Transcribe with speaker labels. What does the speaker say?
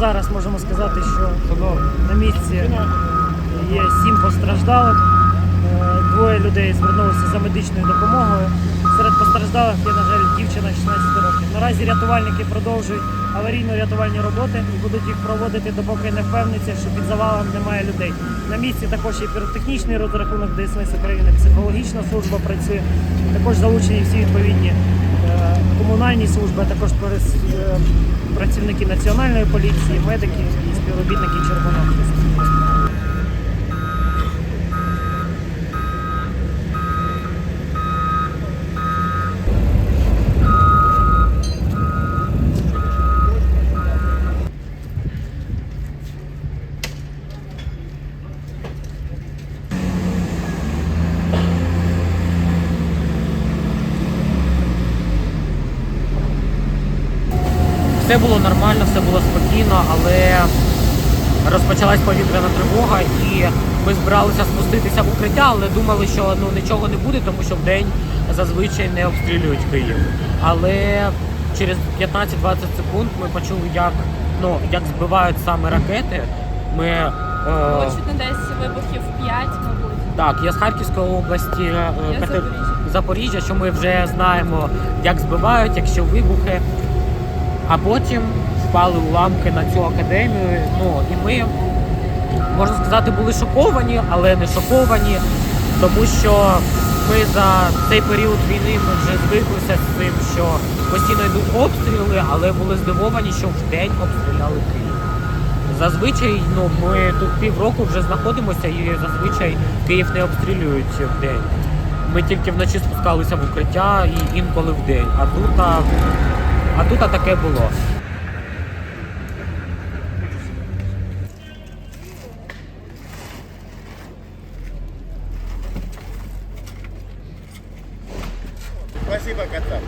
Speaker 1: зараз можемо сказати, що на місці є сім постраждалих. Е, Двоє людей звернулися за медичною допомогою. Серед постраждалих є, на жаль, дівчина 16 років. Наразі рятувальники продовжують аварійно-рятувальні роботи і будуть їх проводити, допоки не впевняться, що під завалом немає людей. На місці також є піротехнічний розрахунок ДСНС України, психологічна служба працює. Також залучені всі відповідні комунальні служби, а також е, працівники національної поліції, медики і співробітники Червоного Хреста.
Speaker 2: Все було нормально, все було спокійно, але розпочалась повітряна тривога і ми збиралися спуститися в укриття, але думали, що ну нічого не буде, тому що вдень зазвичай не обстрілюють Київ. Але через 15-20 секунд ми почули, як ну як збивають саме ракети. Ми е,
Speaker 3: чутно десь вибухів 5, мабуть.
Speaker 2: так, я з Харківської області, е,
Speaker 3: Я
Speaker 2: Катер-.
Speaker 3: Запоріжжя,
Speaker 2: що ми вже знаємо, як збивають, якщо вибухи. А потім впали уламки на цю академію. Ну і ми, можна сказати, були шоковані, але не шоковані, тому що ми за цей період війни ми вже звиклися з цим, що постійно йдуть обстріли, але були здивовані, що в день обстріляли Київ. Зазвичай, ну ми тут півроку вже знаходимося, і зазвичай Київ не обстрілюють в день. Ми тільки вночі спускалися в укриття і інколи в день. А тут, а тут таке було. Спасибо, кота.